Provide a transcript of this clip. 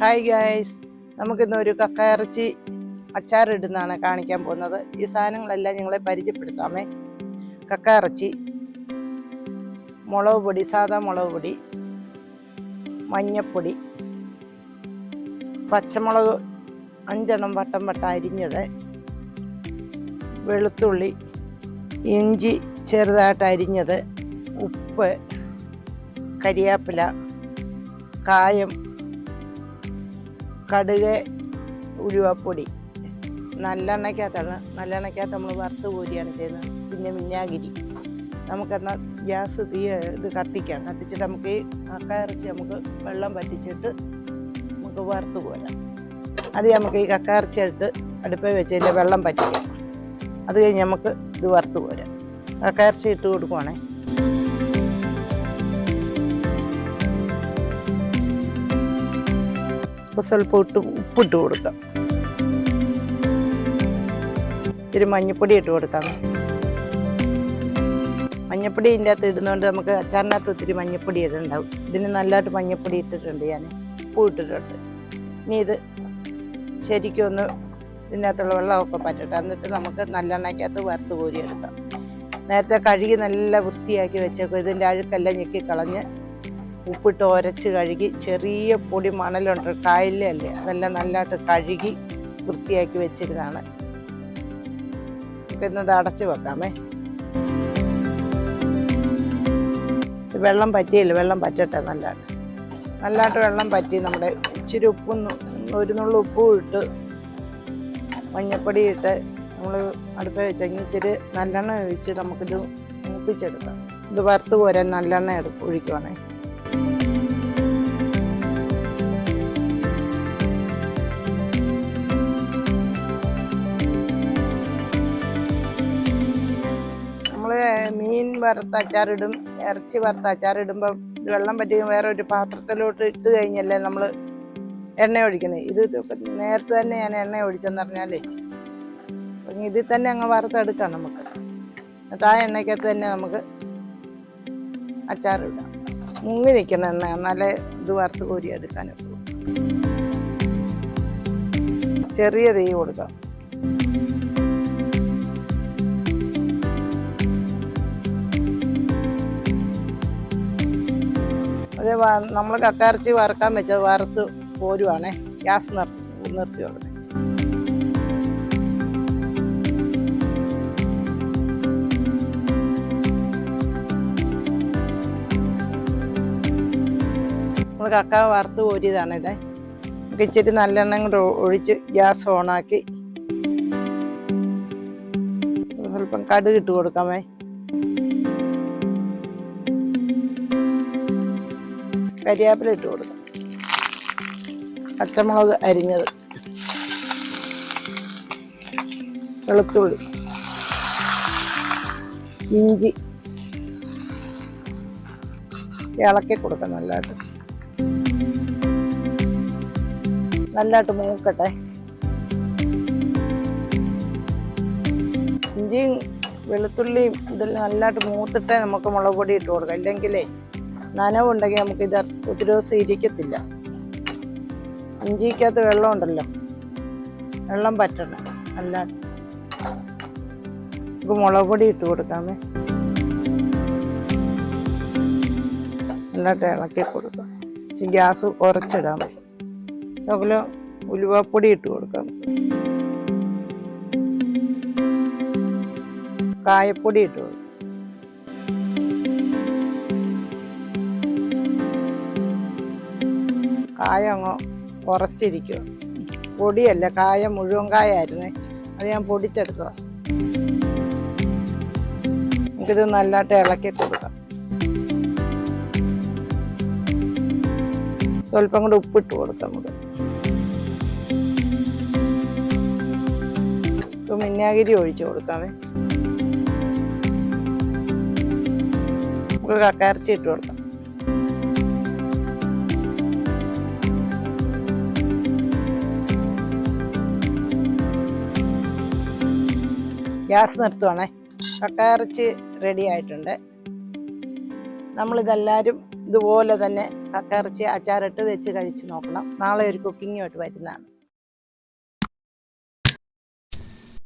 Hi guys നമുക്കിന്ന് ഒരു കക്കയിറച്ചി അച്ചാറിടുന്നതാണ് കാണിക്കാൻ പോകുന്നത്. ഈ സാധനങ്ങളെല്ലാം ഞങ്ങളെ പരിചയപ്പെടുത്താമേ. കക്കയിറച്ചി മുളക് പൊടി സാധാ മുളക് പൊടി മഞ്ഞപ്പൊടി പച്ചമുളക് അഞ്ചെണ്ണം വട്ടം വട്ടം അരിഞ്ഞത് വെളുത്തുള്ളി ഇഞ്ചി ചെറുതായിട്ട് അരിഞ്ഞത് ഉപ്പ് കരിയാപ്പില കായം കടുക് ഉലുവപ്പൊടി. നല്ലെണ്ണയ്ക്കകത്താണ്. നല്ലെണ്ണയ്ക്കകത്ത് നമ്മൾ വറുത്ത് കോരിയാണ് ചെയ്യുന്നത്. പിന്നെ വിനാഗിരി നമുക്കെന്നാൽ ഗ്യാസ് തീ ഇത് കത്തിക്കാം. കത്തിച്ചിട്ട് നമുക്ക് ഈ കക്കയിറച്ചി നമുക്ക് വെള്ളം പറ്റിച്ചിട്ട് നമുക്ക് വറുത്ത് പോരാം അത് നമുക്ക് ഈ കക്ക ഇറച്ചി എടുത്ത് അടുപ്പിൽ വെച്ചതിന്റെ വെള്ളം പറ്റിക്കാം അത് കഴിഞ്ഞ് നമുക്ക് ഇത് വറുത്ത് പോരാം കക്ക ഇറച്ചി ഇട്ട് കൊടുക്കുവാണേ. അപ്പോൾ സ്വല്പം ഇട്ട് ഉപ്പിട്ട് കൊടുക്കാം. ഇത്തിരി മഞ്ഞപ്പൊടി ഇട്ട് കൊടുക്കാം. മഞ്ഞപ്പൊടി ഇതിന്റെ അകത്ത് ഇടുന്നതുകൊണ്ട് നമുക്ക് അച്ചാറിനകത്ത് ഒത്തിരി മഞ്ഞപ്പൊടി ഇടുന്നുണ്ടാവും ഇതിന് നല്ലതായിട്ട് മഞ്ഞപ്പൊടി ഇട്ടിട്ടുണ്ട് ഞാൻ. ഉപ്പ് ഇട്ടിട്ടുണ്ട്. ഇനി ഇത് ശരിക്കും ഒന്ന് ഇതിനകത്തുള്ള വെള്ളമൊക്കെ പറ്റട്ടെ. എന്നിട്ട് നമുക്ക് നല്ലെണ്ണയ്ക്കകത്ത് വറുത്ത് കോരിയെടുക്കാം. നേരത്തെ കഴുകി നല്ല വൃത്തിയാക്കി വെച്ചേക്കും. ഇതിന്റെ അഴുക്കെല്ലാം ഞെക്കി കളഞ്ഞ് ഉപ്പിട്ട് ഒരച്ച് കഴുകി ചെറിയ പൊടി മണലുണ്ട് കായലല്ലേ അതെല്ലാം നല്ലതായിട്ട് കഴുകി വൃത്തിയാക്കി വെച്ചിരുന്നതാണ്. ഇന്നത് അടച്ച് വെക്കാമേ. വെള്ളം പറ്റിയില്ല? വെള്ളം പറ്റട്ടെ നല്ലതാണ് നല്ലതായിട്ട് വെള്ളം പറ്റി നമ്മുടെ ഇച്ചിരി ഉപ്പും ഒരു നുള്ളു ഉപ്പും ഇട്ട് മഞ്ഞപ്പൊടി ഇട്ട് നമ്മൾ അടുപ്പ് വെച്ചെങ്കിൽ ഇച്ചിരി നല്ലെണ്ണ ഒഴിച്ച് നമുക്കിത് മൂപ്പിച്ചെടുക്കാം. ഇത് വറുത്ത് പോരാൻ നല്ലെണ്ണ എടുക്കും ഒഴിക്കുവാണേ. വറുത്ത അച്ചാറിടും ഇറച്ചി വറുത്ത അച്ചാറിടുമ്പോൾ വെള്ളം പറ്റി വേറെ ഒരു പാത്രത്തിലോട്ട് ഇട്ട് കഴിഞ്ഞല്ലേ നമ്മൾ എണ്ണ ഒഴിക്കുന്നത് ഇത് നേരത്തെ തന്നെ ഞാൻ എണ്ണ ഒഴിച്ചെന്ന് പറഞ്ഞാലേ ഇതിൽ തന്നെ അങ്ങ് വറുത്തെടുക്കാം നമുക്ക്. എന്നിട്ട് ആ എണ്ണയ്ക്കകത്ത് തന്നെ നമുക്ക് അച്ചാറിടാം. മുങ്ങി നിൽക്കുന്ന എണ്ണ എന്നാലെ ഇത് വറുത്ത് കോരി എടുക്കാനൊക്കെ ചെറിയ തീ കൊടുക്കാം. അത് നമ്മൾ കക്കയിറച്ചി വറുക്കാൻ വെച്ചത് വറുത്ത് പോരുവാണേ ഗ്യാസ് നിർത്തി നിർത്തി കൊടുക്കും നമ്മൾ കക്ക വറുത്ത് കോരിയതാണ് ഇത്. നമുക്ക് ഇച്ചിരി നല്ലെണ്ണ കൂടെ ഒഴിച്ച് ഗ്യാസ് ഓണാക്കി. സ്വല്പം കടുക് ഇട്ട് കൊടുക്കാമേ. കരിയാപ്പില ഇട്ട് കൊടുക്കാം. പച്ചമുളക് അരിഞ്ഞത്. വെളുത്തുള്ളി. ഇഞ്ചി. ഇളക്കി കൊടുക്കാം നല്ലതായിട്ട്. നല്ലതായിട്ട് മൂക്കട്ടെ. ഇഞ്ചിയും വെളുത്തുള്ളിയും ഇതെല്ലാം നല്ലതായിട്ട് മൂത്തിട്ടേ നമുക്ക് മുളക് പൊടി ഇട്ട് കൊടുക്കാം. ഇല്ലെങ്കിലേ നനവുണ്ടെങ്കിൽ നമുക്ക് ഇത് ഒത്തിരി ദിവസം ഇരിക്കത്തില്ല. അഞ്ചിക്കകത്ത് വെള്ളം ഉണ്ടല്ലോ. വെള്ളം പറ്റണം. അല്ലാതെ നമുക്ക് മുളക് പൊടി ഇട്ട് കൊടുക്കാമേ. നല്ലതായിട്ട് ഇളക്കി കൊടുക്കാം. ഗ്യാസ് കുറച്ചിടാം. അതുപോലെ ഉലുവപ്പൊടി ഇട്ട് കൊടുക്കാം. കായപ്പൊടി ഇട്ട് കായം അങ്ങ് കുറച്ചിരിക്കുക പൊടിയല്ല കായ മുഴുവൻ കായായിരുന്നേ. അത് ഞാൻ പൊടിച്ചെടുത്തതാ. നമുക്കിത് നല്ലതായിട്ട് ഇളക്കി കൊടുക്കാം. സ്വല്പം കൂടെ ഉപ്പിട്ട് കൊടുക്കാം നമുക്ക്. മിന്നാഗിരി ഒഴിച്ചു കൊടുക്കാമേ നമുക്ക് കക്കയിറച്ചി ഇട്ട് കൊടുക്കാം. ഗ്യാസ് നിർത്തുവാണേ. കക്കയിറച്ചി റെഡി ആയിട്ടുണ്ട്. നമ്മളിതെല്ലാവരും ഇതുപോലെ തന്നെ കക്കയിറച്ചി അച്ചാറിട്ട് വെച്ച് കഴിച്ച് നോക്കണം. നാളെ ഒരു കുക്കിങ്ങുമായിട്ട് വരുന്നതാണ്.